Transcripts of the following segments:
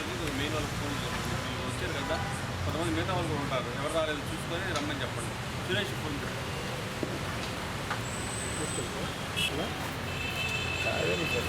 తెలియదు మెయిన్ వాళ్ళకి ఫోన్ చేయండి. వచ్చారు కదా కొంతమంది మిగతా వాళ్ళు కూడా ఉంటారు ఎవరు రాలేదు చూసుకొని రమ్మని చెప్పండి సురేష్ ఫోన్ చేయండి కావేరీ సార్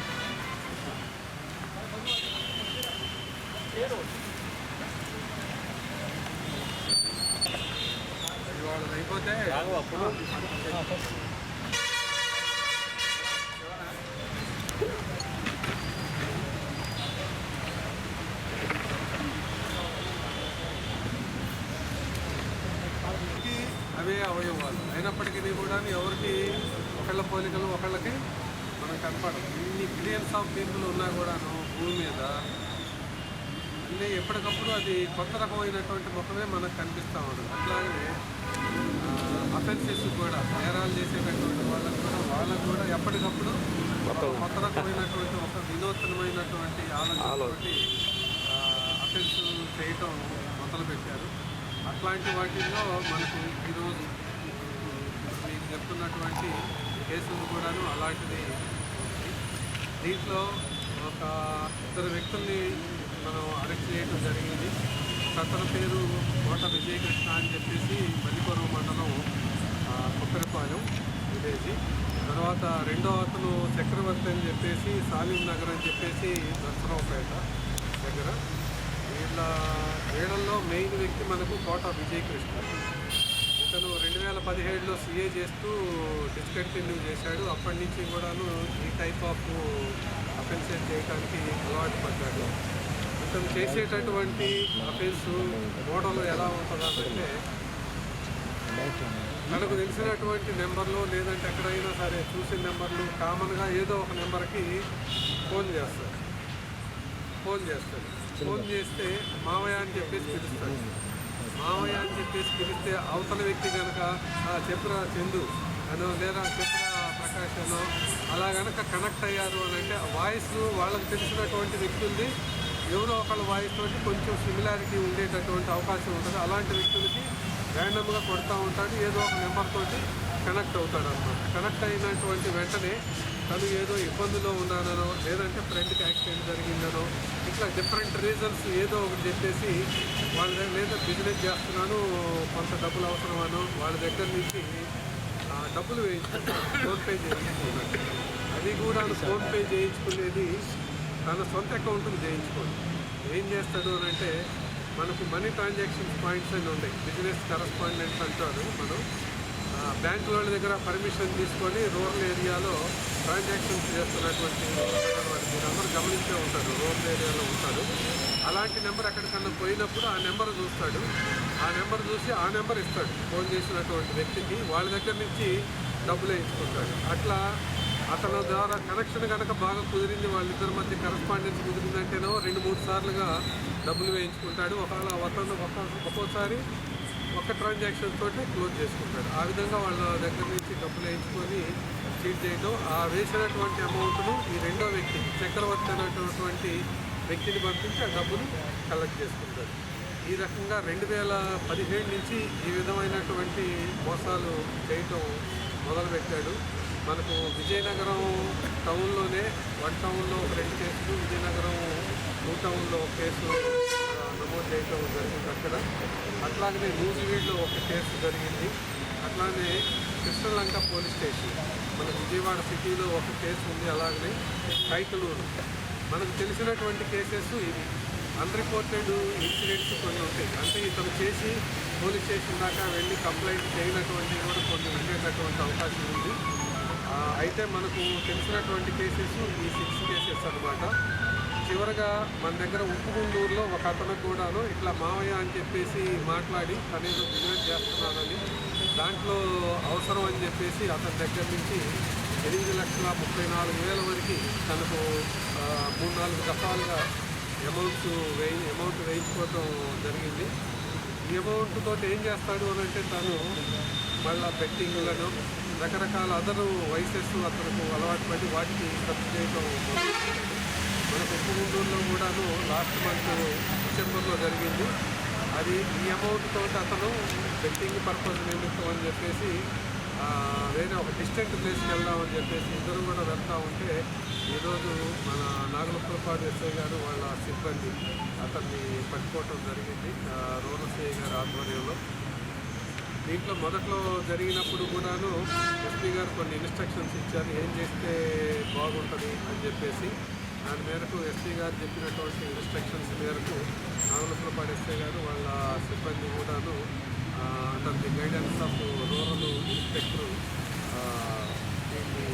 అయిపోతే ఎవరికి అవే అవయవాలు. అయినప్పటికీ కూడా ఎవరికి ఒకళ్ళ పోలికలు ఒకళ్ళకి మనకు కనపడదు ఇన్ని బిలియన్స్ ఆఫ్ పీపుల్ ఉన్నా కూడాను భూమి మీద ఎప్పటికప్పుడు అది కొత్త రకమైనటువంటి ముఖమే మనకు కనిపిస్తూ ఉంటుంది అట్లాగే అఫెన్సెస్ కూడా నేరాలు చేసేటటువంటి వాళ్ళకు కూడా వాళ్ళకు కూడా ఎప్పటికప్పుడు కొత్త రకమైనటువంటి ఒక వినూత్నమైనటువంటి ఆలోచనతోటి అఫెన్స్ చేయటం మొదలుపెట్టారు అట్లాంటి వాటిల్లో మనకు ఈరోజు మీకు చెప్తున్నటువంటి కేసులు కూడాను అలాంటిది. దీంట్లో ఒక ఇద్దరు వ్యక్తుల్ని మనం అరెస్ట్ చేయడం జరిగింది. ఒక అతని పేరు కోట విజయకృష్ణ అని చెప్పేసి మల్లిపురం మండలం ఆ, విలేజ్. తర్వాత రెండో అతను చక్రవర్తి అని చెప్పేసి సాలిం నగర్ అని చెప్పేసి నర్సరావుపేట దగ్గర. వీళ్ళ వీళ్ళల్లో మెయిన్ వ్యక్తి మనకు కోట విజయకృష్ణ. ఇతను రెండు వేల పదిహేడులో సీఏ చేస్తూ డిస్కంటిన్యూ చేశాడు. అప్పటి నుంచి కూడాను ఈ టైప్ ఆఫ్ అఫెన్సెస్ చేయడానికి అలవాటు పడ్డాడు. ఇతను చేసేటటువంటి అఫెన్స్ మోడల్ ఎలా ఉంటుందంటే మనకు తెలిసినటువంటి నెంబర్లు లేదంటే ఎక్కడైనా సరే చూసిన నెంబర్లు కామన్గా ఏదో ఒక నెంబర్కి ఫోన్ చేస్తారు. ఫోన్ చేస్తారు. ఫోన్ చేస్తే మావయ్య అని చెప్పేసి పిలుస్తారు. మావయ్య అని చెప్పేసి పిలిస్తే అవతల వ్యక్తి కనుక "ఆ, చెప్పురా చందు అనో లేదా చెప్పురా ప్రకాశ్ అనో అలా కనుక కనెక్ట్ అయ్యారు అని అంటే వాయిస్ వాళ్ళకి తెలిసినటువంటి వ్యక్తుల్ని ఎవరో ఒకళ్ళ వాయిస్ తోటి కొంచెం సిమిలారిటీ ఉండేటటువంటి అవకాశం ఉంటుంది. అలాంటి వ్యక్తులకి ర్యాండమ్గా కొడతా ఉంటాడు. ఏదో ఒక నెంబర్ తోటి కనెక్ట్ అవుతాడు అనమాట కనెక్ట్ అయినటువంటి వెంటనే తను ఏదో ఇబ్బందిలో ఉన్నానో లేదంటే ఫ్రెండ్కి యాక్సిడెంట్ జరిగిందనో ఇట్లా డిఫరెంట్ రీజన్స్ ఏదో ఒకటి చెప్పేసి వాళ్ళ దగ్గర లేదా బిజినెస్ చేస్తున్నాను కొంత డబ్బులు అవసరమనో వాళ్ళ దగ్గర నుంచి డబ్బులు వేయించుకుంటాడు ఫోన్పే చేయించుకున్నాను. అది కూడా ఫోన్పే చేయించుకునేది తన సొంత అకౌంట్కి చేయించుకోండి ఏం చేస్తాడు అని అంటే మనకు మనీ ట్రాన్సాక్షన్స్ పాయింట్స్ అని ఉన్నాయి బిజినెస్ కరస్పాండెంట్స్ అంటారు మనం. బ్యాంకు వాళ్ళ దగ్గర పర్మిషన్ తీసుకొని రూరల్ ఏరియాలో ట్రాన్సాక్షన్స్ చేస్తున్నటువంటి నెంబర్ మీరు గమనించే ఉంటారు. రూరల్ ఏరియాలో ఉంటారు. అలాంటి నెంబర్ ఎక్కడికన్నా పోయినప్పుడు ఆ నెంబర్ చూస్తాడు. ఆ నెంబర్ చూసి ఆ నెంబర్ ఇస్తాడు. ఫోన్ చేసినటువంటి వ్యక్తికి వాళ్ళ దగ్గర నుంచి డబ్బులు వేయించుకుంటాడు. అట్లా అతని ద్వారా కనెక్షన్ కనుక బాగా కుదిరింది వాళ్ళిద్దరి మధ్య కరస్పాండెన్స్ కుదిరిందంటేనో రెండు మూడు సార్లుగా డబ్బులు వేయించుకుంటాడు. ఒకవేళ అతను ఒక ఒక్కోసారి ఒక ట్రాన్సాక్షన్ తోటి క్లోజ్ చేసుకుంటాడు. ఆ విధంగా వాళ్ళ దగ్గర నుంచి డబ్బులు వేయించుకొని చీట్ చేయడం ఆ వేసినటువంటి అమౌంట్ను ఈ రెండో వ్యక్తి చక్రవర్తి అనేటటువంటి వ్యక్తిని పంపించి ఆ డబ్బులు కలెక్ట్ చేసుకుంటాడు. ఈ రకంగా రెండు వేల పదిహేడు నుంచి ఈ విధమైనటువంటి మోసాలు చేయటం మొదలుపెట్టాడు. మనకు విజయనగరం టౌన్లోనే వన్ టౌన్లో ఒక రెండు కేసులు విజయనగరం టూ టౌన్లో ఒక కేసు నమోదు చేయడం జరిగింది అక్కడ. అట్లాగనే నూజివీడ్లో ఒక కేసు జరిగింది. అట్లానే కృష్ణలంక పోలీస్ స్టేషన్. మన విజయవాడ సిటీలో ఒక కేసు ఉంది అలాగనే కైకలూరు. మనకు తెలిసినటువంటి కేసెస్ ఇవి. అన్రిపోర్టెడ్ ఇన్సిడెంట్స్ కొన్ని ఉంటాయి. అంటే ఇతను చేసి పోలీస్ స్టేషన్ దాకా వెళ్ళి కంప్లైంట్ చేయనటువంటి కూడా కొన్ని ఉండేటటువంటి అవకాశం ఉంది. అయితే మనకు తెలిసినటువంటి కేసెస్ ఈ సిక్స్ కేసెస్ అనమాట చివరగా మన దగ్గర ఉప్పుగుండూరులో ఒక అతను కూడాను ఇట్లా మావయ్య అని చెప్పేసి మాట్లాడి తనేదో బిజినెస్ చేస్తున్నానని దాంట్లో అవసరం అని చెప్పేసి అతని దగ్గర నుంచి ఎనిమిది లక్షల ముప్పై నాలుగు వేల వరకు తనకు మూడు నాలుగు దఫాలుగా అమౌంట్ వేయి అమౌంట్ వేయించుకోవటం జరిగింది. ఈ అమౌంట్ తోటి ఏం చేస్తాడు అని అంటే తను మళ్ళా బెట్టింగ్లను రకరకాల అదరు వయసెస్ అతనికి అలవాటు పడి వాటికి ఖర్చు చేయడం మనకు ఉప్పుగుంటూరులో కూడాను లాస్ట్ మంత్ డిసెంబర్లో జరిగింది. అది ఈ అమౌంట్ తోటి అతను బెట్టింగ్ పర్పస్ నిమిత్తం అని చెప్పేసి వేరే ఒక డిస్టెంట్ ప్లేస్కి వెళ్దామని చెప్పేసి ఇద్దరు కూడా వెళ్తూ ఉంటే ఈరోజు మన నాగలపురపాడు ఎస్ఐ గారు వాళ్ళ సిబ్బంది అతన్ని పట్టుకోవటం జరిగింది. ఆ, రూరల్ సిఐ గారి ఆధ్వర్యంలో. దీంట్లో మొదట్లో జరిగినప్పుడు కూడాను ఎస్పీ గారు కొన్ని ఇన్స్ట్రక్షన్స్ ఇచ్చారు ఏం చేస్తే బాగుంటుంది అని చెప్పేసి. దాని మేరకు ఎస్పీ గారు చెప్పినటువంటి ఇన్స్ట్రక్షన్స్ మేరకు నాగలపురపాడు ఎస్ఐ గారు వాళ్ళ సిబ్బంది కూడాను under the guidance of rural inspector దీన్ని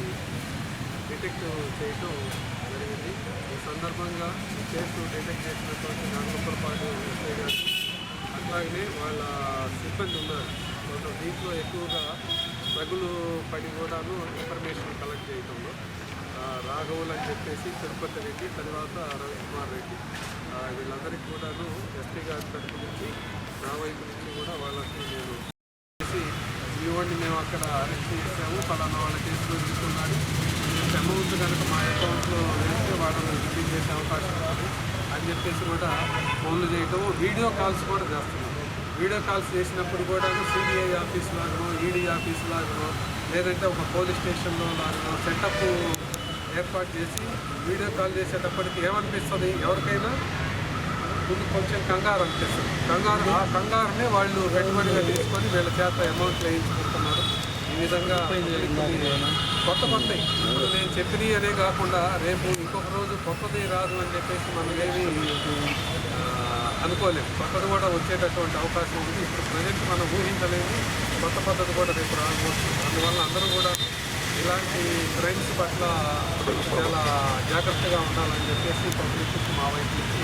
డిటెక్ట్ చేయటం జరిగింది. ఈ సందర్భంగా కేసు డిటెక్ట్ చేసినటువంటి నాగలపురపాడు ఎస్ఐ గారు అట్లాగనే వాళ్ళ సిబ్బంది ఉన్నారు. కొంత దీంట్లో ఎక్కువగా రగులు పడి కూడాను ఇన్ఫర్మేషన్ కలెక్ట్ చేయడంలో రాఘవులు అని చెప్పేసి తిరుపతి రెడ్డి తర్వాత రవికుమార్ రెడ్డి. వీళ్ళందరికీ కూడాను ఎస్పీ గారి తరపు నుంచి నా వైపు నుంచి కూడా వాళ్ళకి నేను చేసి ఇవ్వండి మేము అక్కడ అరెస్ట్ చేసాము పలానా వాళ్ళ కేసులో తీసుకున్నాడు అమౌంట్ కనుక మా అకౌంట్లో వేస్తే వాళ్ళని రిలీజ్ చేసే అవకాశం ఉంది అని చెప్పేసి కూడా ఫోన్లు చేయటం వీడియో కాల్స్ కూడా చేస్తున్నాం వీడియో కాల్స్ చేసినప్పుడు కూడా సిబిఐ ఆఫీస్ లాగనో ఈడీ ఆఫీస్ లాగనో లేదంటే ఒక పోలీస్ స్టేషన్లో లాగనో సెటప్ ఏర్పాటు చేసి వీడియో కాల్ చేసేటప్పటికి ఏమనిపిస్తుంది? ఎవరికైనా? ముందు కొంచెం కంగారు అనిపిస్తుంది. కంగారు ఆ కంగారునే వాళ్ళు పెట్టుబడిగా తీసుకొని వీళ్ళ చేత అమౌంట్ వేయించుకుంటున్నారు. ఈ విధంగా కొత్త కొత్త ఇప్పుడు నేను చెప్పినవి అనే కాకుండా రేపు ఇంకొక రోజు కొత్తది రాదు అని చెప్పేసి మనం ఏమి అనుకోలేము కొత్తది కూడా వచ్చేటటువంటి అవకాశం ఉంది. ఇప్పుడు ప్రజెంట్ మనం ఊహించలేము కొత్త పద్ధతి కూడా రేపు రాకపోవచ్చు అందువల్ల అందరూ కూడా ఇలాంటి ట్రైన్స్ పట్ల చాలా జాగ్రత్తగా ఉండాలని చెప్పేసి పబ్లిక్ మా వైపు నుంచి